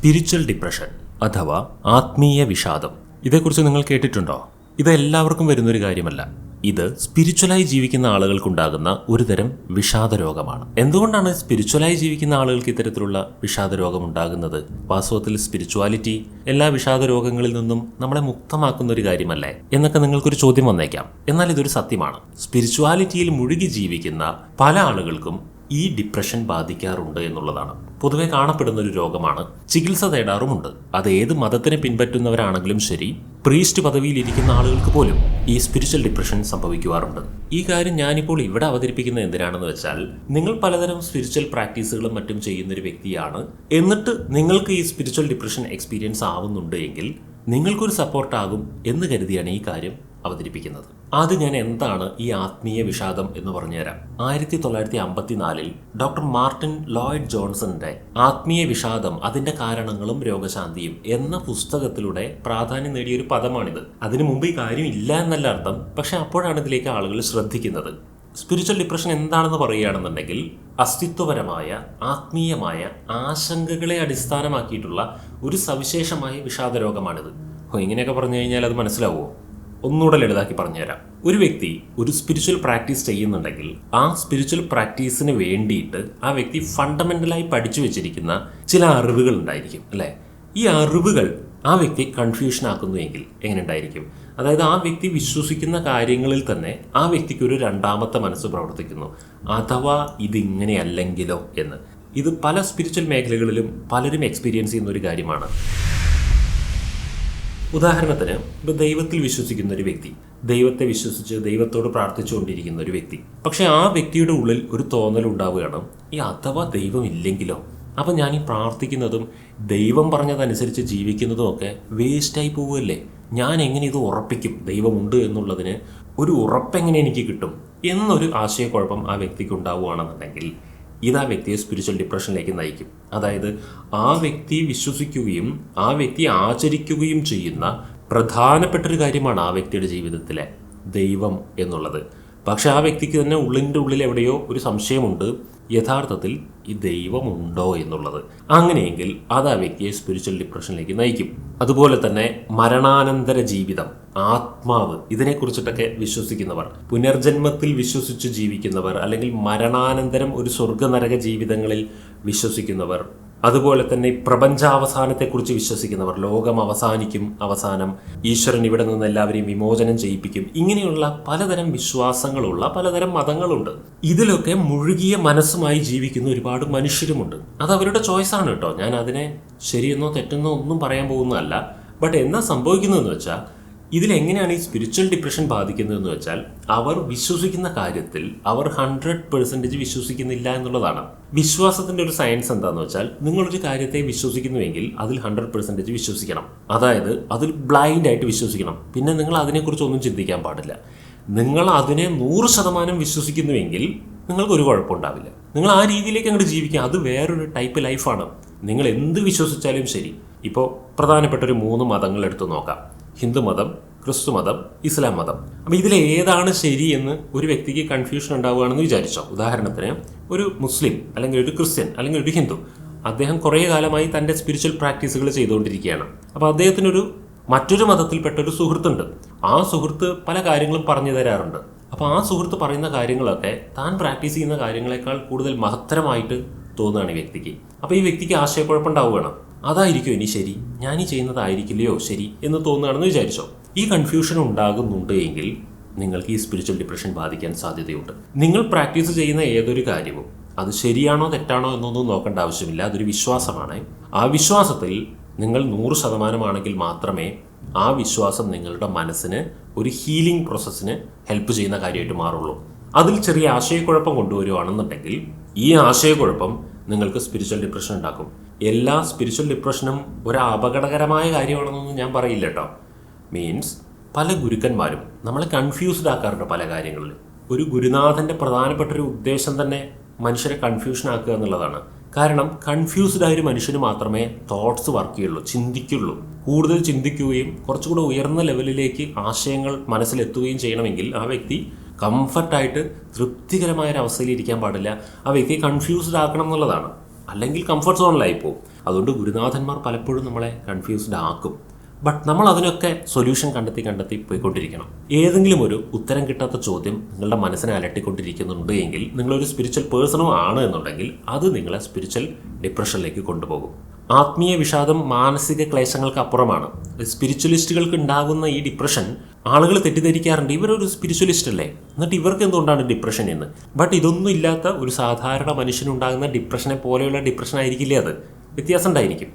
Spiritual depression അഥവാ ആത്മീയ വിഷാദം. ഇതേക്കുറിച്ച് നിങ്ങൾ കേട്ടിട്ടുണ്ടോ? ഇത് എല്ലാവർക്കും വരുന്നൊരു കാര്യമല്ല. ഇത് സ്പിരിച്വലായി ജീവിക്കുന്ന ആളുകൾക്കുണ്ടാകുന്ന ഒരുതരം വിഷാദ രോഗമാണ്. എന്തുകൊണ്ടാണ് സ്പിരിച്വലായി ജീവിക്കുന്ന ആളുകൾക്ക് ഇത്തരത്തിലുള്ള വിഷാദ രോഗം ഉണ്ടാകുന്നത്? വാസ്തവത്തിൽ സ്പിരിച്വാലിറ്റി എല്ലാ വിഷാദ രോഗങ്ങളിൽ നിന്നും നമ്മളെ മുക്തമാക്കുന്ന ഒരു കാര്യമല്ലേ? എന്നൊക്കെ നിങ്ങൾക്കൊരു ചോദ്യം വന്നേക്കാം. എന്നാൽ ഇതൊരു സത്യമാണ്. സ്പിരിച്വാലിറ്റിയിൽ മുഴുകി ജീവിക്കുന്ന പല ആളുകൾക്കും ഈ ഡിപ്രഷൻ ബാധിക്കാറുണ്ട് എന്നുള്ളതാണ്. പൊതുവെ കാണപ്പെടുന്ന ഒരു രോഗമാണ് ചികിത്സ തേടാറുമുണ്ട്. അത് ഏത് മതത്തിനെ പിൻപറ്റുന്നവരാണെങ്കിലും ശരി പ്രീസ്റ്റ് പദവിയിൽ ഇരിക്കുന്ന ആളുകൾക്ക് പോലും ഈ സ്പിരിച്വൽ ഡിപ്രഷൻ സംഭവിക്കുവാറുണ്ട്. ഈ കാര്യം ഞാനിപ്പോൾ ഇവിടെ അവതരിപ്പിക്കുന്നത് എന്തിനാണെന്ന് വെച്ചാൽ നിങ്ങൾ പലതരം സ്പിരിച്വൽ പ്രാക്ടീസുകളും മറ്റും ചെയ്യുന്ന ഒരു വ്യക്തിയാണ്. എന്നിട്ട് നിങ്ങൾക്ക് ഈ സ്പിരിച്വൽ ഡിപ്രഷൻ എക്സ്പീരിയൻസ് ആവുന്നുണ്ട് എങ്കിൽ നിങ്ങൾക്കൊരു സപ്പോർട്ടാകും എന്ന് കരുതിയാണ് ഈ കാര്യം അവതരിപ്പിക്കുന്നത്. ആദ്യം ഞാൻ എന്താണ് ഈ ആത്മീയ വിഷാദം എന്ന് പറഞ്ഞുതരാം. ആയിരത്തി തൊള്ളായിരത്തി അമ്പത്തിനാലിൽ ഡോക്ടർ മാർട്ടിൻ ലോയിഡ് ജോൺസന്റെ ആത്മീയ വിഷാദം അതിന്റെ കാരണങ്ങളും രോഗശാന്തിയും എന്ന പുസ്തകത്തിലൂടെ പ്രാധാന്യം നേടിയ ഒരു പദമാണിത്. അതിനു മുമ്പ് ഈ കാര്യം ഇല്ല എന്നല്ല അർത്ഥം പക്ഷെ അപ്പോഴാണ് ഇതിലേക്ക് ആളുകൾ ശ്രദ്ധിക്കുന്നത്. സ്പിരിച്വൽ ഡിപ്രഷൻ എന്താണെന്ന് പറയുകയാണെന്നുണ്ടെങ്കിൽ അസ്തിത്വപരമായ ആത്മീയമായ ആശങ്കകളെ അടിസ്ഥാനമാക്കിയിട്ടുള്ള ഒരു സവിശേഷമായ വിഷാദ രോഗമാണിത് ഇങ്ങനെയൊക്കെ പറഞ്ഞു കഴിഞ്ഞാൽ അത് മനസ്സിലാവുമോ? ഒന്നുകൂടെ ലളിതാക്കി പറഞ്ഞുതരാം. ഒരു വ്യക്തി ഒരു സ്പിരിച്വൽ പ്രാക്ടീസ് ചെയ്യുന്നുണ്ടെങ്കിൽ ആ സ്പിരിച്വൽ പ്രാക്ടീസിന് വേണ്ടിയിട്ട് ആ വ്യക്തി ഫണ്ടമെന്റലായി പഠിച്ചു വെച്ചിരിക്കുന്ന ചില അറിവുകൾ ഉണ്ടായിരിക്കും അല്ലേ? ഈ അറിവുകൾ ആ വ്യക്തി കൺഫ്യൂഷൻ ആക്കുന്നുവെങ്കിൽ എങ്ങനെ ഉണ്ടായിരിക്കും? അതായത് ആ വ്യക്തി വിശ്വസിക്കുന്ന കാര്യങ്ങളിൽ തന്നെ ആ വ്യക്തിക്ക് ഒരു രണ്ടാമത്തെ മനസ്സ് പ്രവർത്തിക്കുന്നു. അഥവാ ഇതിങ്ങനെയല്ലെങ്കിലോ എന്ന്. ഇത് പല സ്പിരിച്വൽ മേഖലകളിലും പലരും എക്സ്പീരിയൻസ് ചെയ്യുന്ന ഒരു കാര്യമാണ്. ഉദാഹരണത്തിന് ഇപ്പൊ ദൈവത്തിൽ വിശ്വസിക്കുന്ന ഒരു വ്യക്തി ദൈവത്തെ വിശ്വസിച്ച് ദൈവത്തോട് പ്രാർത്ഥിച്ചുകൊണ്ടിരിക്കുന്ന ഒരു വ്യക്തി. പക്ഷെ ആ വ്യക്തിയുടെ ഉള്ളിൽ ഒരു തോന്നൽ ഉണ്ടാവുകയാണ് ഈ അഥവാ ദൈവം ഇല്ലെങ്കിലോ അപ്പം ഞാൻ ഈ പ്രാർത്ഥിക്കുന്നതും ദൈവം പറഞ്ഞതനുസരിച്ച് ജീവിക്കുന്നതും ഒക്കെ വേസ്റ്റായി പോവുമല്ലേ ഞാൻ എങ്ങനെ ഇത് ഉറപ്പിക്കും? ദൈവമുണ്ട് എന്നുള്ളതിന് ഒരു ഉറപ്പെങ്ങനെ എനിക്ക് കിട്ടും? എന്നൊരു ആശയക്കുഴപ്പം ആ വ്യക്തിക്ക് ഉണ്ടാവുകയാണെന്നുണ്ടെങ്കിൽ ഇത് ആ വ്യക്തിയെ സ്പിരിച്വൽ ഡിപ്രഷനിലേക്ക് നയിക്കും. അതായത് ആ വ്യക്തി വിശ്വസിക്കുകയും ആ വ്യക്തി ആചരിക്കുകയും ചെയ്യുന്ന പ്രധാനപ്പെട്ട ഒരു കാര്യമാണ് ആ വ്യക്തിയുടെ ജീവിതത്തിലെ ദൈവം എന്നുള്ളത്. പക്ഷേ ആ വ്യക്തിക്ക് തന്നെ ഉള്ളിന്റെ ഉള്ളിൽ എവിടെയോ ഒരു സംശയമുണ്ട്. യഥാർത്ഥത്തിൽ ഈ ദൈവമുണ്ടോ എന്നുള്ളത്. അങ്ങനെയെങ്കിൽ അത് ആ വ്യക്തിയെ സ്പിരിച്വൽ ഡിപ്രഷനിലേക്ക് നയിക്കും. അതുപോലെ തന്നെ മരണാനന്തര ജീവിതം ആത്മാവ് ഇതിനെക്കുറിച്ചിട്ടൊക്കെ വിശ്വസിക്കുന്നവർ പുനർജന്മത്തിൽ വിശ്വസിച്ച് ജീവിക്കുന്നവർ അല്ലെങ്കിൽ മരണാനന്തരം ഒരു സ്വർഗനരക ജീവിതങ്ങളിൽ വിശ്വസിക്കുന്നവർ അതുപോലെ തന്നെ പ്രപഞ്ചാവസാനത്തെക്കുറിച്ച് വിശ്വസിക്കുന്നവർ ലോകം അവസാനിക്കും അവസാനം ഈശ്വരൻ ഇവിടെ നിന്ന് എല്ലാവരെയും വിമോചനം ചെയ്യിപ്പിക്കും. ഇങ്ങനെയുള്ള പലതരം വിശ്വാസങ്ങളുള്ള പലതരം മതങ്ങളുണ്ട്. ഇതിലൊക്കെ മുഴുകിയ മനസ്സുമായി ജീവിക്കുന്ന ഒരുപാട് മനുഷ്യരുമുണ്ട്. അത് അവരുടെ ചോയ്സാണ് കേട്ടോ. ഞാൻ അതിനെ ശരിയെന്നോ തെറ്റെന്നോ ഒന്നും പറയാൻ പോകുന്നതല്ല. ബട്ട് എന്നാ സംഭവിക്കുന്നതെന്ന് വെച്ചാൽ ഇതിലെങ്ങനെയാണ് ഈ സ്പിരിച്വൽ ഡിപ്രഷൻ ബാധിക്കുന്നത് എന്ന് വെച്ചാൽ അവർ വിശ്വസിക്കുന്ന കാര്യത്തിൽ അവർ ഹൺഡ്രഡ് പെർസെന്റേജ് വിശ്വസിക്കുന്നില്ല എന്നുള്ളതാണ്. വിശ്വാസത്തിന്റെ ഒരു സയൻസ് എന്താണെന്ന് വെച്ചാൽ നിങ്ങളൊരു കാര്യത്തെ വിശ്വസിക്കുന്നുവെങ്കിൽ അതിൽ ഹൺഡ്രഡ് പെർസെന്റേജ് വിശ്വസിക്കണം. അതായത് അതിൽ ബ്ലൈൻഡ് ആയിട്ട് വിശ്വസിക്കണം. പിന്നെ നിങ്ങൾ അതിനെക്കുറിച്ച് ഒന്നും ചിന്തിക്കാൻ പാടില്ല. നിങ്ങൾ അതിനെ നൂറ് ശതമാനം വിശ്വസിക്കുന്നുവെങ്കിൽ നിങ്ങൾക്ക് ഒരു കുഴപ്പമുണ്ടാവില്ല നിങ്ങൾ ആ രീതിയിലേക്ക് അങ്ങോട്ട് ജീവിക്കുക. അത് വേറൊരു ടൈപ്പ് ലൈഫാണ് നിങ്ങൾ എന്ത് വിശ്വസിച്ചാലും ശരി. ഇപ്പോൾ പ്രധാനപ്പെട്ട ഒരു മൂന്ന് മതങ്ങൾ എടുത്തു നോക്കാം. ഹിന്ദു മതം ക്രിസ്തു മതം ഇസ്ലാം മതം. അപ്പം ഇതിൽ ഏതാണ് ശരി എന്ന് ഒരു വ്യക്തിക്ക് കൺഫ്യൂഷൻ ഉണ്ടാവുകയാണെന്ന് വിചാരിച്ചോ? ഉദാഹരണത്തിന് ഒരു മുസ്ലിം അല്ലെങ്കിൽ ഒരു ക്രിസ്ത്യൻ അല്ലെങ്കിൽ ഒരു ഹിന്ദു അദ്ദേഹം കുറേ കാലമായി തന്റെ സ്പിരിച്വൽ പ്രാക്ടീസുകൾ ചെയ്തുകൊണ്ടിരിക്കുകയാണ്. അപ്പോൾ അദ്ദേഹത്തിനൊരു മറ്റൊരു മതത്തിൽപ്പെട്ട ഒരു സുഹൃത്തുണ്ട്. ആ സുഹൃത്ത് പല കാര്യങ്ങളും പറഞ്ഞു തരാറുണ്ട്. അപ്പോൾ ആ സുഹൃത്ത് പറയുന്ന കാര്യങ്ങളൊക്കെ താൻ പ്രാക്ടീസ് ചെയ്യുന്ന കാര്യങ്ങളെക്കാൾ കൂടുതൽ മഹത്തരമായിട്ട് തോന്നുകയാണ് ഈ വ്യക്തിക്ക്. അപ്പോൾ ഈ വ്യക്തിക്ക് ആശയക്കുഴപ്പമുണ്ടാവുകയാണ് അതായിരിക്കും ഇനി ശരി? ഞാൻ ഈ ചെയ്യുന്നതായിരിക്കില്ലയോ ശരി എന്ന് തോന്നുകയാണെന്ന് വിചാരിച്ചോ? ഈ കൺഫ്യൂഷൻ ഉണ്ടാകുന്നുണ്ട് എങ്കിൽ നിങ്ങൾക്ക് ഈ സ്പിരിച്വൽ ഡിപ്രഷൻ ബാധിക്കാൻ സാധ്യതയുണ്ട്. നിങ്ങൾ പ്രാക്ടീസ് ചെയ്യുന്ന ഏതൊരു കാര്യവും അത് ശരിയാണോ തെറ്റാണോ എന്നൊന്നും നോക്കേണ്ട ആവശ്യമില്ല. അതൊരു വിശ്വാസമാണ്. ആ വിശ്വാസത്തിൽ നിങ്ങൾ നൂറ് ശതമാനമാണെങ്കിൽ മാത്രമേ ആ വിശ്വാസം നിങ്ങളുടെ മനസ്സിന് ഒരു ഹീലിംഗ് പ്രോസസ്സിന് ഹെൽപ്പ് ചെയ്യുന്ന കാര്യമായിട്ട് മാറുള്ളൂ. അതിൽ ചെറിയ ആശയക്കുഴപ്പം കൊണ്ടുവരികയാണെന്നുണ്ടെങ്കിൽ ഈ ആശയക്കുഴപ്പം നിങ്ങൾക്ക് സ്പിരിച്വൽ ഡിപ്രഷൻ ഉണ്ടാക്കും. എല്ലാ സ്പിരിച്വൽ ഡിപ്രഷനും ഒരു അപകടകരമായ കാര്യമാണെന്നൊന്നും ഞാൻ പറയില്ല കേട്ടോ മീൻസ് പല ഗുരുക്കന്മാരും നമ്മളെ കൺഫ്യൂസ്ഡ് ആക്കാറുണ്ട് പല കാര്യങ്ങളിൽ. ഒരു ഗുരുനാഥന്റെ പ്രധാനപ്പെട്ട ഒരു ഉദ്ദേശം തന്നെ മനുഷ്യരെ കൺഫ്യൂഷൻ ആക്കുക എന്നുള്ളതാണ്. കാരണം കൺഫ്യൂസ്ഡ് ആയ ഒരു മനുഷ്യന് മാത്രമേ തോട്ട്സ് വർക്ക് ചെയ്യുള്ളൂ ചിന്തിക്കുള്ളൂ. കൂടുതൽ ചിന്തിക്കുകയും കുറച്ചുകൂടെ ഉയർന്ന ലെവലിലേക്ക് ആശയങ്ങൾ മനസ്സിലെത്തുകയും ചെയ്യണമെങ്കിൽ ആ വ്യക്തി കംഫർട്ടായിട്ട് തൃപ്തികരമായ ഒരു അവസ്ഥയിൽ ഇരിക്കാൻ പാടില്ല. ആ വ്യക്തി കൺഫ്യൂസ്ഡ് ആക്കണം എന്നുള്ളതാണ്. അല്ലെങ്കിൽ കംഫർട്ട് സോണിലായി പോകും. അതുകൊണ്ട് ഗുരുനാഥന്മാർ പലപ്പോഴും നമ്മളെ കൺഫ്യൂസ്ഡ് ആക്കും. ബട്ട് നമ്മൾ അതിനൊക്കെ സൊല്യൂഷൻ കണ്ടെത്തി കണ്ടെത്തി പോയിക്കൊണ്ടിരിക്കണം. ഏതെങ്കിലും ഒരു ഉത്തരം കിട്ടാത്ത ചോദ്യം നിങ്ങളുടെ മനസ്സിനെ അലട്ടിക്കൊണ്ടിരിക്കുന്നുണ്ട് എങ്കിൽ നിങ്ങളൊരു സ്പിരിച്വൽ പേഴ്സണും ആണ് എന്നുണ്ടെങ്കിൽ അത് നിങ്ങളെ സ്പിരിച്വൽ ഡിപ്രഷനിലേക്ക് കൊണ്ടുപോകും. ആത്മീയ വിഷാദം മാനസിക ക്ലേശങ്ങൾക്ക് അപ്പുറമാണ്. സ്പിരിച്വലിസ്റ്റുകൾക്ക് ഉണ്ടാകുന്ന ഈ ഡിപ്രഷൻ ആളുകൾ തെറ്റിദ്ധരിക്കാറുണ്ട്. ഇവരൊരു സ്പിരിച്വലിസ്റ്റ് അല്ലേ? എന്നിട്ട് ഇവർക്ക് എന്തുകൊണ്ടാണ് ഡിപ്രഷൻ എന്ന്? ബട്ട് ഇതൊന്നും ഇല്ലാത്ത ഒരു സാധാരണ മനുഷ്യനുണ്ടാകുന്ന ഡിപ്രഷനെ പോലെയുള്ള ഡിപ്രഷൻ ആയിരിക്കില്ലേ അത്? വ്യത്യാസം ഉണ്ടായിരിക്കും.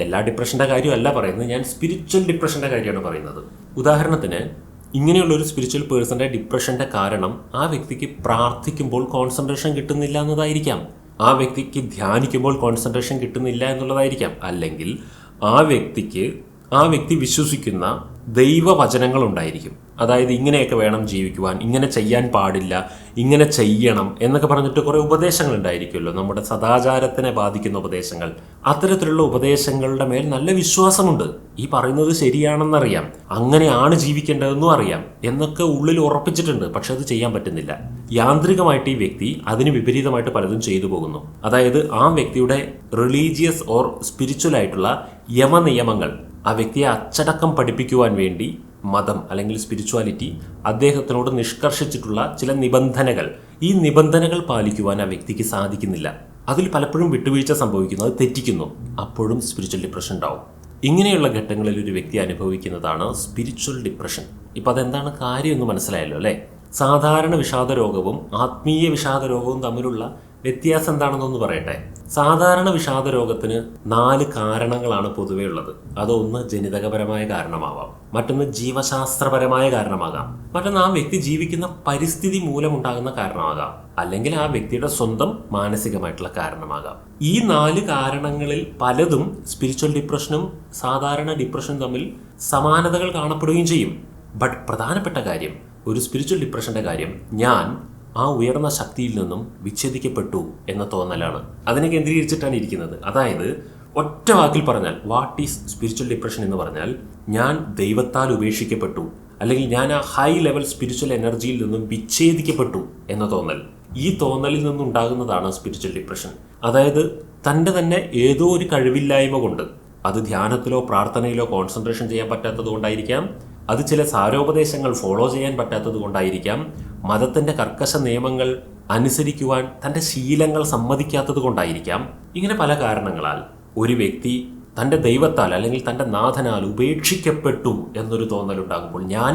എല്ലാ ഡിപ്രഷന്റെ കാര്യമല്ല പറയുന്നത്. ഞാൻ സ്പിരിച്വൽ ഡിപ്രഷന്റെ കാര്യമാണ് പറയുന്നത്. ഉദാഹരണത്തിന് ഇങ്ങനെയുള്ള ഒരു സ്പിരിച്വൽ പേഴ്സന്റെ ഡിപ്രഷന്റെ കാരണം ആ വ്യക്തിക്ക് പ്രാർത്ഥിക്കുമ്പോൾ കോൺസെൻട്രേഷൻ കിട്ടുന്നില്ല എന്നതായിരിക്കാം. ആ വ്യക്തിക്ക് ധ്യാനിക്കുമ്പോൾ കോൺസെൻട്രേഷൻ കിട്ടുന്നില്ല എന്നുള്ളതായിരിക്കാം. അല്ലെങ്കിൽ ആ വ്യക്തിക്ക് ആ വ്യക്തി വിശ്വസിക്കുന്ന ദൈവവചനങ്ങൾ ഉണ്ടായിരിക്കും അതായത് ഇങ്ങനെയൊക്കെ വേണം ജീവിക്കുവാൻ ഇങ്ങനെ ചെയ്യാൻ പാടില്ല ഇങ്ങനെ ചെയ്യണം എന്നൊക്കെ പറഞ്ഞിട്ട് കുറേ ഉപദേശങ്ങൾ ഉണ്ടായിരിക്കുമല്ലോ നമ്മുടെ സദാചാരത്തിനെ ബാധിക്കുന്ന ഉപദേശങ്ങൾ. അത്തരത്തിലുള്ള ഉപദേശങ്ങളുടെ മേൽ നല്ല വിശ്വാസമുണ്ട്. ഈ പറയുന്നത് ശരിയാണെന്നറിയാം. അങ്ങനെയാണ് ജീവിക്കേണ്ടതെന്നും അറിയാം. എന്നൊക്കെ ഉള്ളിൽ ഉറപ്പിച്ചിട്ടുണ്ട്. പക്ഷെ അത് ചെയ്യാൻ പറ്റുന്നില്ല. യാന്ത്രികമായിട്ട് ഈ വ്യക്തി അതിന് വിപരീതമായിട്ട് പലതും ചെയ്തു പോകുന്നു. അതായത് ആ വ്യക്തിയുടെ റിലീജിയസ് ഓർ സ്പിരിച്വൽ ആയിട്ടുള്ള യമനിയമങ്ങൾ ആ വ്യക്തിയെ അച്ചടക്കം പഠിപ്പിക്കുവാൻ വേണ്ടി മതം അല്ലെങ്കിൽ സ്പിരിച്വാലിറ്റി അദ്ദേഹത്തിനോട് നിഷ്കർഷിച്ചിട്ടുള്ള ചില നിബന്ധനകൾ. ഈ നിബന്ധനകൾ പാലിക്കുവാൻ ആ വ്യക്തിക്ക് സാധിക്കുന്നില്ല. അതിൽ പലപ്പോഴും വിട്ടുവീഴ്ച സംഭവിക്കുന്നു അത് തെറ്റിക്കുന്നു. അപ്പോഴും സ്പിരിച്വൽ ഡിപ്രഷൻ ഉണ്ടാവും. ഇങ്ങനെയുള്ള ഘട്ടങ്ങളിൽ ഒരു വ്യക്തി അനുഭവിക്കുന്നതാണ് സ്പിരിച്വൽ ഡിപ്രഷൻ ഇപ്പം അതെന്താണ് കാര്യമെന്ന് മനസ്സിലായല്ലോ അല്ലേ? സാധാരണ വിഷാദ രോഗവും ആത്മീയ വിഷാദ രോഗവും തമ്മിലുള്ള വ്യത്യാസം എന്താണെന്നൊന്ന് പറയട്ടെ. സാധാരണ വിഷാദ രോഗത്തിന് നാല് കാരണങ്ങളാണ് പൊതുവേ ഉള്ളത്. അതൊന്ന് ജനിതകപരമായ കാരണമാവാം. മറ്റൊന്ന് ജീവശാസ്ത്രപരമായ കാരണമാകാം. മറ്റൊന്ന് ആ വ്യക്തി ജീവിക്കുന്ന പരിസ്ഥിതി മൂലമുണ്ടാകുന്ന കാരണമാകാം. അല്ലെങ്കിൽ ആ വ്യക്തിയുടെ സ്വന്തം മാനസികമായിട്ടുള്ള കാരണമാകാം. ഈ നാല് കാരണങ്ങളിൽ പലതും സ്പിരിച്വൽ ഡിപ്രഷനും സാധാരണ ഡിപ്രഷനും തമ്മിൽ സമാനതകൾ കാണപ്പെടുകയും ചെയ്യും. ബട്ട് പ്രധാനപ്പെട്ട കാര്യം ഒരു സ്പിരിച്വൽ ഡിപ്രഷന്റെ കാര്യം ഞാൻ ആ ഉയർന്ന ശക്തിയിൽ നിന്നും വിച്ഛേദിക്കപ്പെട്ടു എന്ന തോന്നലാണ്. അതിനെ കേന്ദ്രീകരിച്ചിട്ടാണ് ഇരിക്കുന്നത്. അതായത് ഒറ്റ വാക്കിൽ പറഞ്ഞാൽ വാട്ട് ഈസ് സ്പിരിച്വൽ ഡിപ്രഷൻ എന്ന് പറഞ്ഞാൽ ഞാൻ ദൈവത്താൽ ഉപേക്ഷിക്കപ്പെട്ടു അല്ലെങ്കിൽ ഞാൻ ആ ഹൈ ലെവൽ സ്പിരിച്വൽ എനർജിയിൽ നിന്നും വിച്ഛേദിക്കപ്പെട്ടു എന്ന തോന്നൽ. ഈ തോന്നലിൽ നിന്നുണ്ടാകുന്നതാണ് സ്പിരിച്വൽ ഡിപ്രഷൻ അതായത് തന്റെ തന്നെ ഏതോ ഒരു കഴിവില്ലായ്മ കൊണ്ട് അത് ധ്യാനത്തിലോ പ്രാർത്ഥനയിലോ കോൺസെൻട്രേഷൻ ചെയ്യാൻ പറ്റാത്തത് കൊണ്ടായിരിക്കാം അത് ചില സാരോപദേശങ്ങൾ ഫോളോ ചെയ്യാൻ പറ്റാത്തത് കൊണ്ടായിരിക്കാം മതത്തിന്റെ കർക്കശ നിയമങ്ങൾ അനുസരിക്കുവാൻ തന്റെ ശീലങ്ങൾ സമ്മതിക്കാത്തത് കൊണ്ടായിരിക്കാം ഇങ്ങനെ പല കാരണങ്ങളാൽ ഒരു വ്യക്തി തന്റെ ദൈവത്താൽ അല്ലെങ്കിൽ തന്റെ നാഥനാൽ ഉപേക്ഷിക്കപ്പെട്ടു എന്നൊരു തോന്നലുണ്ടാകുമ്പോൾ ഞാൻ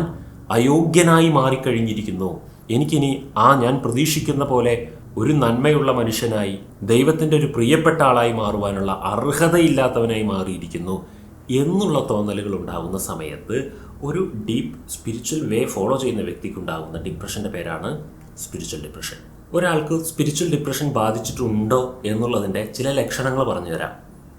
അയോഗ്യനായി മാറിക്കഴിഞ്ഞിരിക്കുന്നു. എനിക്കിനി ആ ഞാൻ പ്രതീക്ഷിക്കുന്ന പോലെ ഒരു നന്മയുള്ള മനുഷ്യനായി ദൈവത്തിന്റെ ഒരു പ്രിയപ്പെട്ട ആളായി മാറുവാനുള്ള അർഹതയില്ലാത്തവനായി മാറിയിരിക്കുന്നു എന്നുള്ള തോന്നലുകൾ ഉണ്ടാകുന്ന സമയത്ത് ഒരു ഡീപ്പ് സ്പിരിച്വൽ വേ ഫോളോ ചെയ്യുന്ന വ്യക്തിക്കുണ്ടാകുന്ന ഡിപ്രഷന്റെ പേരാണ് സ്പിരിച്വൽ ഡിപ്രഷൻ ഒരാൾക്ക് സ്പിരിച്വൽ ഡിപ്രഷൻ ബാധിച്ചിട്ടുണ്ടോ എന്നുള്ളതിന്റെ ചില ലക്ഷണങ്ങൾ പറഞ്ഞുതരാം.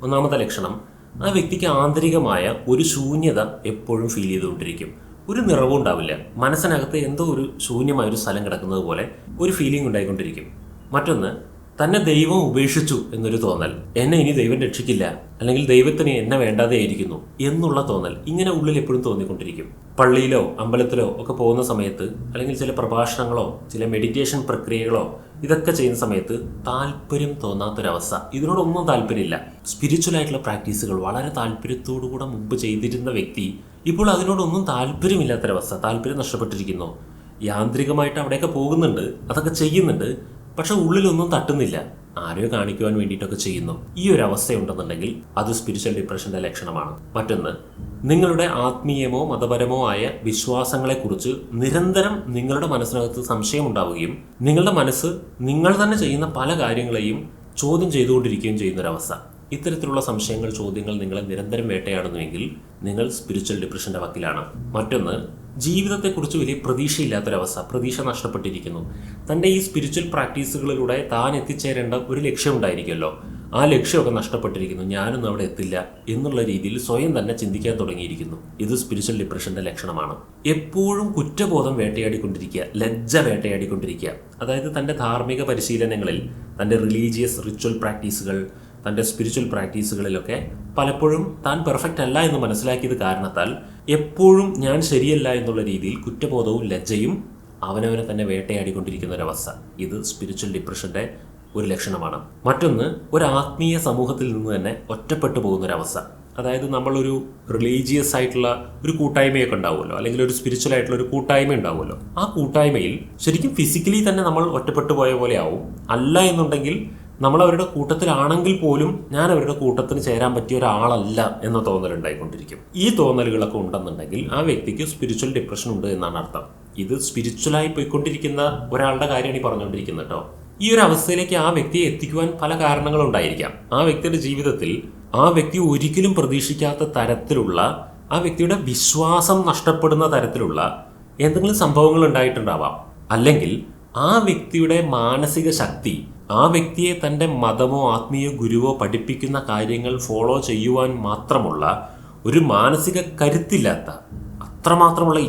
ഒന്നാമത്തെ ലക്ഷണം ആ വ്യക്തിക്ക് ആന്തരികമായ ഒരു ശൂന്യത എപ്പോഴും ഫീൽ ചെയ്തുകൊണ്ടിരിക്കും. ഒരു നിറവും ഉണ്ടാവില്ല. മനസ്സിനകത്ത് എന്തോ ഒരു ശൂന്യമായ ഒരു സ്ഥലം കിടക്കുന്നത് പോലെ ഒരു ഫീലിംഗ് ഉണ്ടായിക്കൊണ്ടിരിക്കും. മറ്റൊന്ന് തന്നെ ദൈവം ഉപേക്ഷിച്ചു എന്നൊരു തോന്നൽ. എന്നെ ഇനി ദൈവം രക്ഷിക്കില്ല. അല്ലെങ്കിൽ ദൈവത്തിന് എന്നെ വേണ്ടാതെ ആയിരിക്കുന്നു എന്നുള്ള തോന്നൽ ഇങ്ങനെ ഉള്ളിൽ എപ്പോഴും തോന്നിക്കൊണ്ടിരിക്കും. പള്ളിയിലോ അമ്പലത്തിലോ ഒക്കെ പോകുന്ന സമയത്ത് അല്ലെങ്കിൽ ചില പ്രഭാഷണങ്ങളോ ചില മെഡിറ്റേഷൻ പ്രക്രിയകളോ ഇതൊക്കെ ചെയ്യുന്ന സമയത്ത് താല്പര്യം തോന്നാത്തൊരവസ്ഥ. ഇതിനോടൊന്നും താല്പര്യമില്ല. സ്പിരിച്വൽ ആയിട്ടുള്ള പ്രാക്ടീസുകൾ വളരെ താല്പര്യത്തോടു കൂടെ മുമ്പ് ചെയ്തിരുന്ന വ്യക്തി ഇപ്പോൾ അതിനോടൊന്നും താല്പര്യമില്ലാത്തൊരവസ്ഥ താല്പര്യം നഷ്ടപ്പെട്ടിരിക്കുന്നു. യാന്ത്രികമായിട്ട് അവിടെയൊക്കെ പോകുന്നുണ്ട് അതൊക്കെ ചെയ്യുന്നുണ്ട്. പക്ഷെ ഉള്ളിലൊന്നും തട്ടുന്നില്ല. ആരെയോ കാണിക്കുവാൻ വേണ്ടിയിട്ടൊക്കെ ചെയ്യുന്നു. ഈ ഒരു അവസ്ഥയുണ്ടെന്നുണ്ടെങ്കിൽ അത് സ്പിരിച്വൽ ഡിപ്രഷന്റെ ലക്ഷണമാണ്. മറ്റൊന്ന് നിങ്ങളുടെ ആത്മീയമോ മതപരമോ ആയ വിശ്വാസങ്ങളെക്കുറിച്ച് നിരന്തരം നിങ്ങളുടെ മനസ്സിനകത്ത് സംശയം ഉണ്ടാവുകയും നിങ്ങളുടെ മനസ്സ് നിങ്ങൾ തന്നെ ചെയ്യുന്ന പല കാര്യങ്ങളെയും ചോദ്യം ചെയ്തുകൊണ്ടിരിക്കുകയും ചെയ്യുന്നൊരവസ്ഥ. ഇത്തരത്തിലുള്ള സംശയങ്ങൾ ചോദ്യങ്ങൾ നിങ്ങളെ നിരന്തരം വേട്ടയാടുന്നുവെങ്കിൽ നിങ്ങൾ സ്പിരിച്വൽ ഡിപ്രഷന്റെ വക്കിലാണ്. മറ്റൊന്ന് ജീവിതത്തെക്കുറിച്ച് വലിയ പ്രതീക്ഷയില്ലാത്തൊരവസ്ഥ പ്രതീക്ഷ നഷ്ടപ്പെട്ടിരിക്കുന്നു. തന്റെ ഈ സ്പിരിച്വൽ പ്രാക്ടീസുകളിലൂടെ താൻ എത്തിച്ചേരേണ്ട ഒരു ലക്ഷ്യമുണ്ടായിരിക്കുമല്ലോ. ആ ലക്ഷ്യമൊക്കെ നഷ്ടപ്പെട്ടിരിക്കുന്നു. ഞാനൊന്നും അവിടെ എത്തില്ല എന്നുള്ള രീതിയിൽ സ്വയം തന്നെ ചിന്തിക്കാൻ തുടങ്ങിയിരിക്കുന്നു. ഇത് സ്പിരിച്വൽ ഡിപ്രഷന്റെ ലക്ഷണമാണ്. എപ്പോഴും കുറ്റബോധം വേട്ടയാടിക്കൊണ്ടിരിക്കുക ലജ്ജ വേട്ടയാടിക്കൊണ്ടിരിക്കുക. അതായത് തന്റെ ധാർമ്മിക പരിശീലനങ്ങളിൽ തന്റെ റിലീജിയസ് റിച്വൽ പ്രാക്ടീസുകൾ തന്റെ സ്പിരിച്വൽ പ്രാക്ടീസുകളിലൊക്കെ പലപ്പോഴും താൻ പെർഫെക്റ്റ് അല്ല എന്ന് മനസ്സിലാക്കിയത് കാരണത്താൽ എപ്പോഴും ഞാൻ ശരിയല്ല എന്നുള്ള രീതിയിൽ കുറ്റബോധവും ലജ്ജയും അവനവനെ തന്നെ വേട്ടയാടിക്കൊണ്ടിരിക്കുന്ന ഒരവസ്ഥ ഇത് സ്പിരിച്വൽ ഡിപ്രഷന്റെ ഒരു ലക്ഷണമാണ്. മറ്റൊന്ന് ഒരു ആത്മീയ സമൂഹത്തിൽ നിന്ന് തന്നെ ഒറ്റപ്പെട്ടു പോകുന്നൊരവസ്ഥ അതായത് നമ്മളൊരു റിലീജിയസ് ആയിട്ടുള്ള ഒരു കൂട്ടായ്മയൊക്കെ ഉണ്ടാവുമല്ലോ അല്ലെങ്കിൽ ഒരു സ്പിരിച്വൽ ആയിട്ടുള്ള ഒരു കൂട്ടായ്മ ഉണ്ടാവുമല്ലോ. ആ കൂട്ടായ്മയിൽ ശരിക്കും ഫിസിക്കലി തന്നെ നമ്മൾ ഒറ്റപ്പെട്ടു പോയ പോലെ ആവും. അല്ല എന്നുണ്ടെങ്കിൽ നമ്മൾ അവരുടെ കൂട്ടത്തിലാണെങ്കിൽ പോലും ഞാൻ അവരുടെ കൂട്ടത്തിന് ചേരാൻ പറ്റിയ ഒരാളല്ല എന്ന തോന്നൽ ഉണ്ടായിക്കൊണ്ടിരിക്കും. ഈ തോന്നലുകളൊക്കെ ഉണ്ടെന്നുണ്ടെങ്കിൽ ആ വ്യക്തിക്ക് സ്പിരിച്വൽ ഡിപ്രഷൻ ഉണ്ട് എന്നാണ് അർത്ഥം. ഇത് സ്പിരിച്വലായി പോയിക്കൊണ്ടിരിക്കുന്ന ഒരാളുടെ കാര്യമാണ് ഈ പറഞ്ഞുകൊണ്ടിരിക്കുന്നത് കേട്ടോ. ഈ ഒരു അവസ്ഥയിലേക്ക് ആ വ്യക്തിയെ എത്തിക്കുവാൻ പല കാരണങ്ങളുണ്ടായിരിക്കാം. ആ വ്യക്തിയുടെ ജീവിതത്തിൽ ആ വ്യക്തി ഒരിക്കലും പ്രതീക്ഷിക്കാത്ത തരത്തിലുള്ള ആ വ്യക്തിയുടെ വിശ്വാസം നഷ്ടപ്പെടുന്ന തരത്തിലുള്ള എന്തെങ്കിലും സംഭവങ്ങൾ ഉണ്ടായിട്ടുണ്ടാവാം. അല്ലെങ്കിൽ ആ വ്യക്തിയുടെ മാനസിക ശക്തി ആ വ്യക്തിയെ തന്റെ മതമോ ആത്മീയ ഗുരുവോ പഠിപ്പിക്കുന്ന കാര്യങ്ങൾ ഫോളോ ചെയ്യുവാൻ മാത്രമുള്ള ഒരു മാനസിക കരുത്തില്ലാത്ത അത്രമാത്രമുള്ള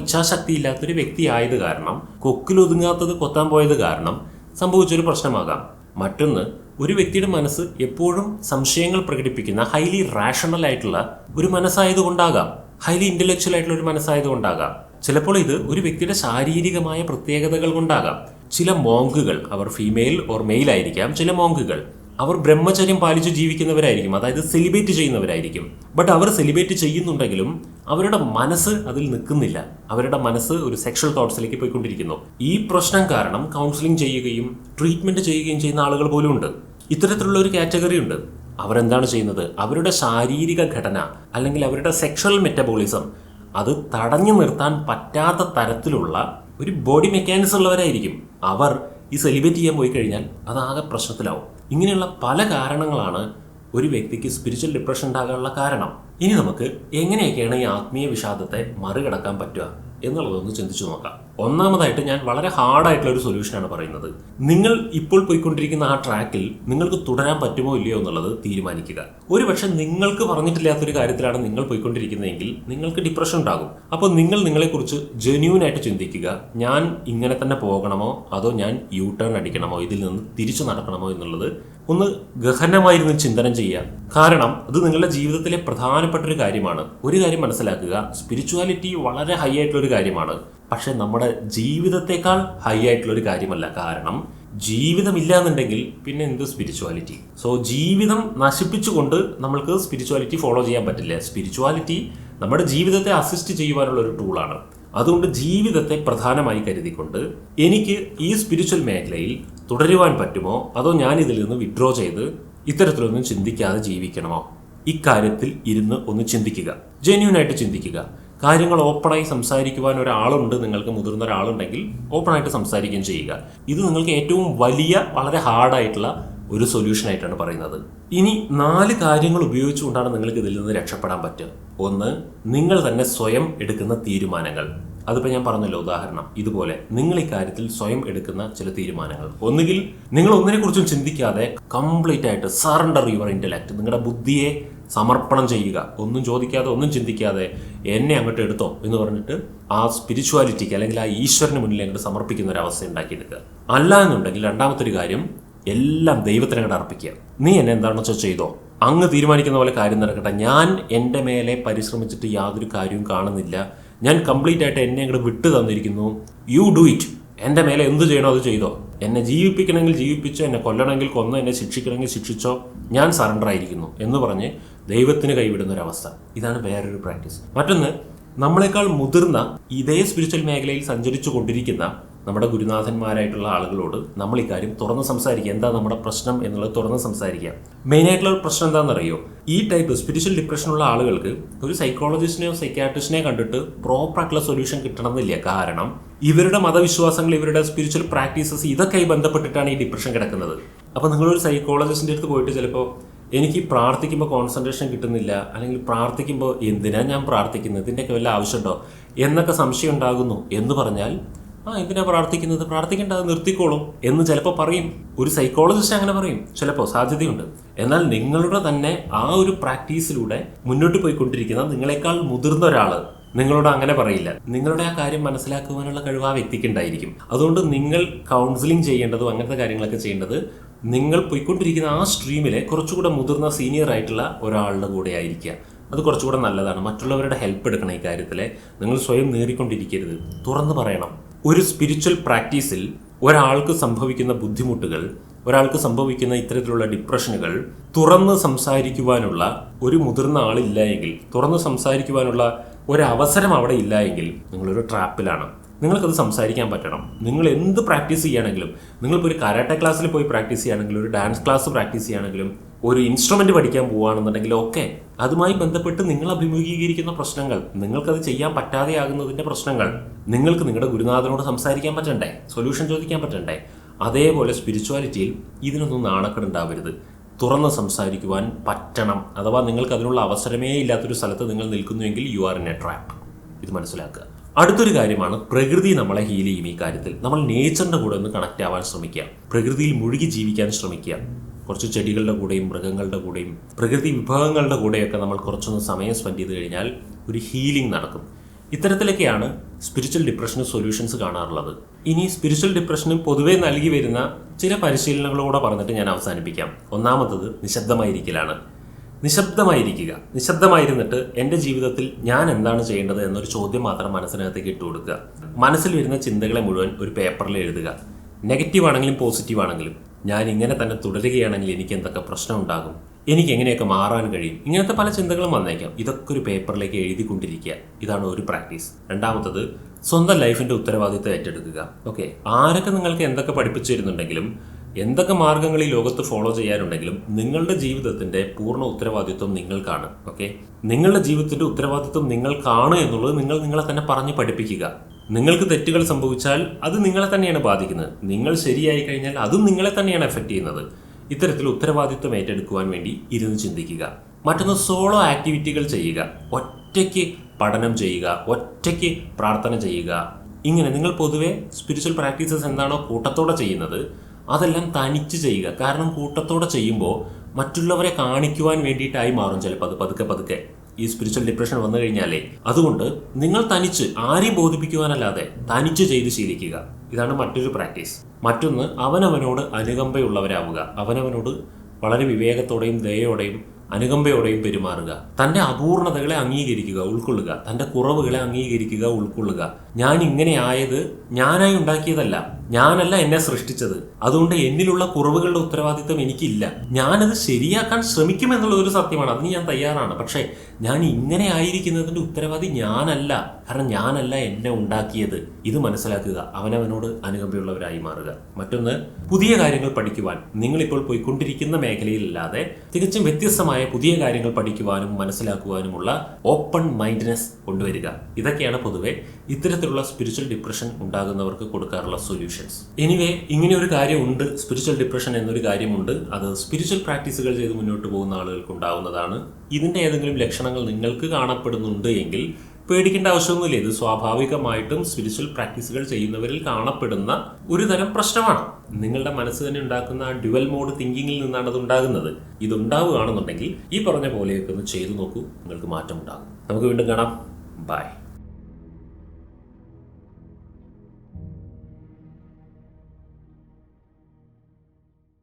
വ്യക്തി ആയത് കാരണം കൊക്കിലൊതുങ്ങാത്തത് കൊത്താൻ പോയത് കാരണം സംഭവിച്ചൊരു പ്രശ്നമാകാം. മറ്റൊന്ന് ഒരു വ്യക്തിയുടെ മനസ്സ് എപ്പോഴും സംശയങ്ങൾ പ്രകടിപ്പിക്കുന്ന ഹൈലി റാഷണൽ ആയിട്ടുള്ള ഒരു മനസ്സായതുകൊണ്ടാകാം. ഹൈലി ഇന്റലക്ച്വൽ ആയിട്ടുള്ള ഒരു മനസ്സായതുകൊണ്ടാകാം. ചിലപ്പോൾ ഇത് ഒരു വ്യക്തിയുടെ ശാരീരികമായ പ്രത്യേകതകൾ കൊണ്ടാകാം. ചില മോങ്കുകൾ അവർ ഫീമെയിൽ ഓർ മെയിൽ ആയിരിക്കാം. ചില മോങ്കുകൾ അവർ ബ്രഹ്മചര്യം പാലിച്ച് ജീവിക്കുന്നവരായിരിക്കും. അതായത് സെലിബ്രേറ്റ് ചെയ്യുന്നവരായിരിക്കും. ബട്ട് അവർ സെലിബ്രേറ്റ് ചെയ്യുന്നുണ്ടെങ്കിലും അവരുടെ മനസ്സ് അതിൽ നിൽക്കുന്നില്ല. അവരുടെ മനസ്സ് ഒരു സെക്ഷൽ തോട്ട്സിലേക്ക് പോയിക്കൊണ്ടിരിക്കുന്നു. ഈ പ്രശ്നം കാരണം കൗൺസിലിംഗ് ചെയ്യുകയും ട്രീറ്റ്മെന്റ് ചെയ്യുകയും ചെയ്യുന്ന ആളുകൾ പോലും ഉണ്ട്. ഇത്തരത്തിലുള്ള ഒരു കാറ്റഗറി ഉണ്ട്. അവരെന്താണ് ചെയ്യുന്നത്? അവരുടെ ശാരീരിക ഘടന അല്ലെങ്കിൽ അവരുടെ സെക്ഷൽ മെറ്റബോളിസം അത് തടഞ്ഞു നിർത്താൻ പറ്റാത്ത തരത്തിലുള്ള ഒരു ബോഡി മെക്കാനിസം ഉള്ളവരായിരിക്കും. അവർ ഈ സെലിബ്രേറ്റ് ചെയ്യാൻ പോയി കഴിഞ്ഞാൽ അതാകെ പ്രശ്നത്തിലാവും. ഇങ്ങനെയുള്ള പല കാരണങ്ങളാണ് ഒരു വ്യക്തിക്ക് സ്പിരിച്വൽ ഡിപ്രഷൻ ഉണ്ടാകാനുള്ള കാരണം. ഇനി നമുക്ക് എങ്ങനെയൊക്കെയാണ് ഈ ആത്മീയ വിഷാദത്തെ മറികടക്കാൻ പറ്റുക എന്നുള്ളതൊന്ന് ചിന്തിച്ചു നോക്കാം. ഒന്നാമതായിട്ട് ഞാൻ വളരെ ഹാർഡായിട്ടുള്ള ഒരു സൊല്യൂഷനാണ് പറയുന്നത്. നിങ്ങൾ ഇപ്പോൾ പോയിക്കൊണ്ടിരിക്കുന്ന ആ ട്രാക്കിൽ നിങ്ങൾക്ക് തുടരാൻ പറ്റുമോ ഇല്ലയോ എന്നുള്ളത് തീരുമാനിക്കുക. ഒരുപക്ഷെ നിങ്ങൾക്ക് പറഞ്ഞിട്ടില്ലാത്തൊരു കാര്യത്തിലാണ് നിങ്ങൾ പോയിക്കൊണ്ടിരിക്കുന്നതെങ്കിൽ നിങ്ങൾക്ക് ഡിപ്രഷൻ ഉണ്ടാകും. അപ്പോൾ നിങ്ങൾ നിങ്ങളെക്കുറിച്ച് ജെന്യൂൻ ആയിട്ട് ചിന്തിക്കുക. ഞാൻ ഇങ്ങനെ തന്നെ പോകണമോ? അതോ ഞാൻ യു ടേൺ അടിക്കണമോ? ഇതിൽ നിന്ന് തിരിച്ചു നടക്കണമോ എന്നുള്ളത് ഒന്ന് ഗഹനമായിരുന്ന് ചിന്തനം ചെയ്യുക. കാരണം അത് നിങ്ങളുടെ ജീവിതത്തിലെ പ്രധാനപ്പെട്ട ഒരു കാര്യമാണ്. ഒരു കാര്യം മനസ്സിലാക്കുക. സ്പിരിച്വാലിറ്റി വളരെ ഹൈ ആയിട്ടുള്ള ഒരു കാര്യമാണ്. പക്ഷെ നമ്മുടെ ജീവിതത്തെക്കാൾ ഹൈ ആയിട്ടുള്ള ഒരു കാര്യമല്ല. കാരണം ജീവിതമില്ല എന്നുണ്ടെങ്കിൽ പിന്നെ എന്ത് സ്പിരിച്വാലിറ്റി സോ ജീവിതം നശിപ്പിച്ചുകൊണ്ട് നമ്മൾക്ക് സ്പിരിച്വാലിറ്റി ഫോളോ ചെയ്യാൻ പറ്റില്ല. സ്പിരിച്വാലിറ്റി നമ്മുടെ ജീവിതത്തെ അസിസ്റ്റ് ചെയ്യുവാനുള്ള ഒരു ടൂളാണ് അതുകൊണ്ട് ജീവിതത്തെ പ്രധാനമായി കരുതിക്കൊണ്ട് എനിക്ക് ഈ സ്പിരിച്വൽ മേഖലയിൽ തുടരുവാൻ പറ്റുമോ? അതോ ഞാൻ ഇതിൽ നിന്ന് വിഡ്രോ ചെയ്ത് ഇത്തരത്തിലൊന്നും ചിന്തിക്കാതെ ജീവിക്കണമോ? ഇക്കാര്യത്തിൽ ഇരുന്ന് ഒന്ന് ചിന്തിക്കുക. ജെന്യൂനായിട്ട് ചിന്തിക്കുക. കാര്യങ്ങൾ ഓപ്പണായി സംസാരിക്കുവാൻ ഒരാളുണ്ട് നിങ്ങൾക്ക് മുതിർന്ന ഒരാളുണ്ടെങ്കിൽ ഓപ്പണായിട്ട് സംസാരിക്കുകയും ചെയ്യുക. ഇത് നിങ്ങൾക്ക് ഏറ്റവും വലിയ വളരെ ഹാർഡായിട്ടുള്ള ഒരു സൊല്യൂഷൻ ആയിട്ടാണ് പറയുന്നത്. ഇനി നാല് കാര്യങ്ങൾ ഉപയോഗിച്ചുകൊണ്ടാണ് നിങ്ങൾക്ക് ഇതിൽ നിന്ന് രക്ഷപ്പെടാൻ പറ്റുക. ഒന്ന് നിങ്ങൾ തന്നെ സ്വയം എടുക്കുന്ന തീരുമാനങ്ങൾ. അതിപ്പോൾ ഞാൻ പറഞ്ഞല്ലോ ഉദാഹരണം ഇതുപോലെ നിങ്ങൾ ഈ കാര്യത്തിൽ സ്വയം എടുക്കുന്ന ചില തീരുമാനങ്ങൾ. ഒന്നുകിൽ നിങ്ങൾ ഒന്നിനെക്കുറിച്ചും ചിന്തിക്കാതെ കംപ്ലീറ്റ് ആയിട്ട് സറണ്ടർ യുവർ ഇന്റലക്ട് നിങ്ങളുടെ ബുദ്ധിയെ സമർപ്പണം ചെയ്യുക. ഒന്നും ചോദിക്കാതെ ഒന്നും ചിന്തിക്കാതെ എന്നെ അങ്ങോട്ട് എടുത്തോ എന്ന് പറഞ്ഞിട്ട് ആ സ്പിരിച്വാലിറ്റിക്ക് അല്ലെങ്കിൽ ആ ഈശ്വരന് മുന്നിൽ അങ്ങോട്ട് സമർപ്പിക്കുന്ന ഒരു അവസ്ഥ ഉണ്ടാക്കിയെടുക്കുക. അല്ല എന്നുണ്ടെങ്കിൽ രണ്ടാമത്തെ ഒരു കാര്യം എല്ലാം ദൈവത്തിന് അങ്ങോട്ട് അർപ്പിക്കുക. നീ എന്നെ എന്താണെന്ന് വെച്ചാൽ ചെയ്തോ അങ്ങ് തീരുമാനിക്കുന്ന പോലെ കാര്യം നടക്കട്ടെ. ഞാൻ എന്റെ മേലെ പരിശ്രമിച്ചിട്ട് യാതൊരു കാര്യവും കാണുന്നില്ല. ഞാൻ കംപ്ലീറ്റ് ആയിട്ട് എന്നെ അങ്ങോട്ട് വിട്ടു തന്നിരിക്കുന്നു. യു ഡു ഇറ്റ് എന്റെ മേലെ എന്ത് ചെയ്യണോ അത് ചെയ്തോ. എന്നെ ജീവിപ്പിക്കണമെങ്കിൽ ജീവിപ്പിച്ചോ എന്നെ കൊല്ലണമെങ്കിൽ കൊന്നോ എന്നെ ശിക്ഷിക്കണമെങ്കിൽ ശിക്ഷിച്ചോ ഞാൻ സറണ്ടർ ആയിരിക്കുന്നു എന്ന് പറഞ്ഞ് ദൈവത്തിന് കൈവിടുന്ന ഒരു അവസ്ഥ ഇതാണ് വേറൊരു പ്രാക്ടീസ് മറ്റൊന്ന് നമ്മളെക്കാൾ മുതിർന്ന ഇതേ സ്പിരിച്വൽ മേഖലയിൽ സഞ്ചരിച്ചു കൊണ്ടിരിക്കുന്ന നമ്മുടെ ഗുരുനാഥന്മാരായിട്ടുള്ള ആളുകളോട് നമ്മൾ ഇക്കാര്യം തുറന്ന് സംസാരിക്കുക. എന്താ നമ്മുടെ പ്രശ്നം എന്നുള്ളത് തുറന്ന് മെയിൻ ആയിട്ടുള്ള പ്രശ്നം എന്താണെന്നറിയോ? ഈ ടൈപ്പ് സ്പിരിച്വൽ ഡിപ്രഷനുള്ള ആളുകൾക്ക് ഒരു സൈക്കോളജിസ്റ്റിനെയോ സൈക്യാട്രിസ്റ്റിനെ കണ്ടിട്ട് പ്രോപ്പർ ആയിട്ടുള്ള സൊല്യൂഷൻ കിട്ടണമെന്നില്ല. കാരണം ഇവരുടെ മതവിശ്വാസങ്ങൾ ഇവരുടെ സ്പിരിച്വൽ പ്രാക്ടീസസ് ഇതൊക്കെയായി ബന്ധപ്പെട്ടിട്ടാണ് ഈ ഡിപ്രഷൻ കിടക്കുന്നത്. അപ്പോൾ നിങ്ങളൊരു സൈക്കോളജിസ്റ്റിന്റെ അടുത്ത് പോയിട്ട് ചിലപ്പോൾ എനിക്ക് പ്രാർത്ഥിക്കുമ്പോൾ കോൺസെൻട്രേഷൻ കിട്ടുന്നില്ല അല്ലെങ്കിൽ പ്രാർത്ഥിക്കുമ്പോൾ എന്തിനാണ് ഞാൻ പ്രാർത്ഥിക്കുന്നത്? ഇതിന്റെയൊക്കെ വല്ല ആവശ്യമുണ്ടോ? എന്നൊക്കെ സംശയം ഉണ്ടാകുന്നു എന്ന് പറഞ്ഞാൽ ആ എന്തിനാ പ്രാർത്ഥിക്കുന്നത്? പ്രാർത്ഥിക്കേണ്ട അത് നിർത്തിക്കോളും എന്ന് ചിലപ്പോൾ പറയും. ഒരു സൈക്കോളജിസ്റ്റ് അങ്ങനെ പറയും. ചിലപ്പോൾ സാധ്യതയുണ്ട്. എന്നാൽ നിങ്ങളുടെ തന്നെ ആ ഒരു പ്രാക്ടീസിലൂടെ മുന്നോട്ട് പോയിക്കൊണ്ടിരിക്കുന്ന നിങ്ങളെക്കാൾ മുതിർന്ന ഒരാൾ നിങ്ങളോട് അങ്ങനെ പറയില്ല. നിങ്ങളുടെ ആ കാര്യം മനസ്സിലാക്കുവാനുള്ള കഴിവ് ആ വ്യക്തിക്ക് ഉണ്ടായിരിക്കും. അതുകൊണ്ട് നിങ്ങൾ കൗൺസിലിംഗ് ചെയ്യേണ്ടതും അങ്ങനത്തെ കാര്യങ്ങളൊക്കെ ചെയ്യേണ്ടത് നിങ്ങൾ പോയിക്കൊണ്ടിരിക്കുന്ന ആ സ്ട്രീമിലെ കുറച്ചുകൂടെ മുതിർന്ന സീനിയർ ആയിട്ടുള്ള ഒരാളുടെ കൂടെ ആയിരിക്കുക. അത് കുറച്ചുകൂടെ നല്ലതാണ്. മറ്റുള്ളവരുടെ ഹെൽപ്പ് എടുക്കണം ഈ കാര്യത്തിൽ നിങ്ങൾ സ്വയം നേറിക്കൊണ്ടിരിക്കരുത് തുറന്നു പറയണം. ഒരു സ്പിരിച്വൽ പ്രാക്ടീസിൽ ഒരാൾക്ക് സംഭവിക്കുന്ന ബുദ്ധിമുട്ടുകൾ ഒരാൾക്ക് സംഭവിക്കുന്ന ഇത്തരത്തിലുള്ള ഡിപ്രഷനുകൾ തുറന്ന് സംസാരിക്കുവാനുള്ള ഒരു മുതിർന്ന ആളില്ല എങ്കിൽ തുറന്ന് സംസാരിക്കുവാനുള്ള ഒരവസരം അവിടെ ഇല്ല എങ്കിൽ നിങ്ങളൊരു ട്രാപ്പിലാണ് നിങ്ങൾക്കത് സംസാരിക്കാൻ പറ്റണം. നിങ്ങൾ എന്ത് പ്രാക്ടീസ് ചെയ്യുകയാണെങ്കിലും നിങ്ങളിപ്പോൾ ഒരു കരാട്ടെ ക്ലാസ്സിൽ പോയി പ്രാക്ടീസ് ചെയ്യുകയാണെങ്കിലും ഒരു ഡാൻസ് ക്ലാസ് പ്രാക്ടീസ് ചെയ്യുകയാണെങ്കിലും ഒരു ഇൻസ്ട്രുമെന്റ് പഠിക്കാൻ പോവുകയാണെന്നുണ്ടെങ്കിൽ ഒക്കെ അതുമായി ബന്ധപ്പെട്ട് നിങ്ങൾ അഭിമുഖീകരിക്കുന്ന പ്രശ്നങ്ങൾ നിങ്ങൾക്കത് ചെയ്യാൻ പറ്റാതെയാകുന്നതിന്റെ പ്രശ്നങ്ങൾ നിങ്ങൾക്ക് നിങ്ങളുടെ ഗുരുനാഥനോട് സംസാരിക്കാൻ പറ്റണ്ടേ സൊല്യൂഷൻ ചോദിക്കാൻ പറ്റണ്ടേ അതേപോലെ സ്പിരിച്വാലിറ്റിയിൽ ഇതിനൊന്നും നാണക്കേടുണ്ടാവരുത്. തുറന്ന് സംസാരിക്കുവാൻ പറ്റണം. അഥവാ നിങ്ങൾക്ക് അതിനുള്ള അവസരമേ ഇല്ലാത്തൊരു സ്ഥലത്ത് നിങ്ങൾ നിൽക്കുന്നുവെങ്കിൽ you are in a trap ഇത് മനസ്സിലാക്കുക. അടുത്തൊരു കാര്യമാണ് പ്രകൃതി നമ്മളെ ഹീൽ ചെയ്യും ഈ കാര്യത്തിൽ. നമ്മൾ നേച്ചറിന്റെ കൂടെ ഒന്ന് കണക്റ്റ് ആവാൻ ശ്രമിക്കുക. പ്രകൃതിയിൽ മുഴുകി ജീവിക്കാൻ ശ്രമിക്കുക. കുറച്ച് ചെടികളുടെ കൂടെയും മൃഗങ്ങളുടെ കൂടെയും പ്രകൃതി വിഭവങ്ങളുടെ കൂടെയൊക്കെ നമ്മൾ കുറച്ചൊന്ന് സമയം സ്പെൻഡ് ചെയ്ത് കഴിഞ്ഞാൽ ഒരു ഹീലിംഗ് നടക്കും. ഇത്തരത്തിലൊക്കെയാണ് സ്പിരിച്വൽ ഡിപ്രഷന് സൊല്യൂഷൻസ് കാണാറുള്ളത്. ഇനി സ്പിരിച്വൽ ഡിപ്രഷന് പൊതുവെ നൽകി വരുന്ന ചില പരിശീലനങ്ങളൂടെ പറഞ്ഞിട്ട് ഞാൻ അവസാനിപ്പിക്കാം. ഒന്നാമത്തത് നിശബ്ദമായിരിക്കലാണ്. നിശബ്ദമായിരിക്കുക. നിശബ്ദമായിരുന്നിട്ട് എന്റെ ജീവിതത്തിൽ ഞാൻ എന്താണ് ചെയ്യേണ്ടത് എന്നൊരു ചോദ്യം മാത്രം മനസ്സിനകത്തേക്ക് ഇട്ട് കൊടുക്കുക. മനസ്സിൽ വരുന്ന ചിന്തകളെ മുഴുവൻ ഒരു പേപ്പറിൽ എഴുതുക. നെഗറ്റീവ് ആണെങ്കിലും പോസിറ്റീവ് ആണെങ്കിലും ഞാൻ ഇങ്ങനെ തന്നെ തുടരുകയാണെങ്കിൽ എനിക്ക് എന്തൊക്കെ പ്രശ്നം ഉണ്ടാകും എനിക്ക് എങ്ങനെയൊക്കെ മാറാൻ കഴിയും? ഇങ്ങനത്തെ പല ചിന്തകളും വന്നേക്കാം. ഇതൊക്കെ ഒരു പേപ്പറിലേക്ക് എഴുതിക്കൊണ്ടിരിക്കുക. ഇതാണ് ഒരു പ്രാക്ടീസ്. രണ്ടാമത്തത് സ്വന്തം ലൈഫിന്റെ ഉത്തരവാദിത്തം ഏറ്റെടുക്കുക. ഓക്കെ. ആരൊക്കെ നിങ്ങൾക്ക് എന്തൊക്കെ പഠിപ്പിച്ചു തരുന്നുണ്ടെങ്കിലും എന്തൊക്കെ മാർഗങ്ങൾ ഈ ലോകത്ത് ഫോളോ ചെയ്യാനുണ്ടെങ്കിലും നിങ്ങളുടെ ജീവിതത്തിന്റെ പൂർണ ഉത്തരവാദിത്വം നിങ്ങൾക്കാണ്. ഓക്കെ. നിങ്ങളുടെ ജീവിതത്തിന്റെ ഉത്തരവാദിത്വം നിങ്ങൾക്കാണ് എന്നുള്ളത് നിങ്ങൾ നിങ്ങളെ തന്നെ പറഞ്ഞ് പഠിപ്പിക്കുക. നിങ്ങൾക്ക് തെറ്റുകൾ സംഭവിച്ചാൽ അത് നിങ്ങളെ തന്നെയാണ് ബാധിക്കുന്നത്. നിങ്ങൾ ശരിയായി കഴിഞ്ഞാൽ അതും നിങ്ങളെ തന്നെയാണ് എഫക്റ്റ് ചെയ്യുന്നത്. ഇത്തരത്തിൽ ഉത്തരവാദിത്വം ഏറ്റെടുക്കുവാൻ വേണ്ടി ഇരുന്ന് ചിന്തിക്കുക. മറ്റൊന്ന് സോളോ ആക്ടിവിറ്റികൾ ചെയ്യുക. ഒറ്റയ്ക്ക് പഠനം ചെയ്യുക. ഒറ്റയ്ക്ക് പ്രാർത്ഥന ചെയ്യുക. ഇങ്ങനെ നിങ്ങൾ പൊതുവെ സ്പിരിച്വൽ പ്രാക്ടീസസ് എന്താണോ കൂട്ടത്തോടെ ചെയ്യുന്നത് അതെല്ലാം തനിച്ച് ചെയ്യുക. കാരണം കൂട്ടത്തോടെ ചെയ്യുമ്പോൾ മറ്റുള്ളവരെ കാണിക്കുവാൻ വേണ്ടിയിട്ടായി മാറും ചിലപ്പോൾ. അത് പതുക്കെ പതുക്കെ. ഈ സ്പിരിച്വൽ ഡിപ്രഷൻ വന്നു കഴിഞ്ഞാലേ അതുകൊണ്ട് നിങ്ങൾ തനിച്ച് ആരെയും ബോധിപ്പിക്കുവാനല്ലാതെ തനിച്ച് ചെയ്ത് ശീലിക്കുക. ഇതാണ് മറ്റൊരു പ്രാക്ടീസ് മറ്റൊന്ന് അവനവനോട് അനുകമ്പയുള്ളവരാവുക. അവനവനോട് വളരെ വിവേകത്തോടെയും ദയോടെയും അനുകമ്പയോടെയും പെരുമാറുക. തന്റെ അപൂർണതകളെ അംഗീകരിക്കുക ഉൾക്കൊള്ളുക. തന്റെ കുറവുകളെ അംഗീകരിക്കുക ഉൾക്കൊള്ളുക. ഞാൻ ഇങ്ങനെ ആയത് ഞാനായി ഉണ്ടാക്കിയതല്ല. ഞാനല്ല എന്നെ സൃഷ്ടിച്ചത്. അതുകൊണ്ട് എന്നിലുള്ള കുറവുകളുടെ ഉത്തരവാദിത്വം എനിക്കില്ല. ഞാനത് ശരിയാക്കാൻ ശ്രമിക്കുമെന്നുള്ള ഒരു സത്യമാണ്. അതിന് ഞാൻ തയ്യാറാണ്. പക്ഷേ ഞാൻ ഇങ്ങനെ ആയിരിക്കുന്നതിന്റെ ഉത്തരവാദി ഞാനല്ല. കാരണം ഞാനല്ല എന്നെ ഉണ്ടാക്കിയത്. ഇത് മനസ്സിലാക്കുക. അവനവനോട് അനുകമ്പയുള്ളവരായി മാറുക. മറ്റൊന്ന് പുതിയ കാര്യങ്ങൾ പഠിക്കുവാൻ. നിങ്ങളിപ്പോൾ പോയിക്കൊണ്ടിരിക്കുന്ന മേഖലയിലല്ലാതെ തികച്ചും വ്യത്യസ്തമായ പുതിയ കാര്യങ്ങൾ പഠിക്കുവാനും മനസ്സിലാക്കുവാനുമുള്ള ഓപ്പൺ മൈൻഡ്നെസ് കൊണ്ടുവരിക. ഇതൊക്കെയാണ് പൊതുവെ ഇത്തരത്തിലുള്ള സ്പിരിച്വൽ ഡിപ്രഷൻ ഉണ്ടാകുന്നവർക്ക് കൊടുക്കാറുള്ള സൊല്യൂഷൻസ് എനിവേ ഇങ്ങനെ ഒരു കാര്യമുണ്ട്. സ്പിരിച്വൽ ഡിപ്രഷൻ എന്നൊരു കാര്യമുണ്ട്. അത് സ്പിരിച്വൽ പ്രാക്ടീസുകൾ ചെയ്ത് മുന്നോട്ട് പോകുന്ന ആളുകൾക്ക് ഉണ്ടാവുന്നതാണ് ഇതിന്റെ ഏതെങ്കിലും ലക്ഷണങ്ങൾ നിങ്ങൾക്ക് കാണപ്പെടുന്നുണ്ട് എങ്കിൽ പേടിക്കേണ്ട ആവശ്യമൊന്നുമില്ല. ഇത് സ്വാഭാവികമായിട്ടും സ്പിരിച്വൽ പ്രാക്ടീസുകൾ ചെയ്യുന്നവരിൽ കാണപ്പെടുന്ന ഒരു തരം പ്രശ്നമാണ്. നിങ്ങളുടെ മനസ്സ് തന്നെ ഉണ്ടാക്കുന്ന ഡ്യുവൽ മോഡ് തിങ്കിങ്ങിൽ നിന്നാണ് അത് ഉണ്ടാകുന്നത്. ഇത് ഉണ്ടാവുകയാണെന്നുണ്ടെങ്കിൽ ഈ പറഞ്ഞ പോലെയൊക്കെ ഒന്ന് ചെയ്തു നോക്കൂ. നിങ്ങൾക്ക് മാറ്റം ഉണ്ടാകും നമുക്ക് വീണ്ടും കാണാം. ബൈ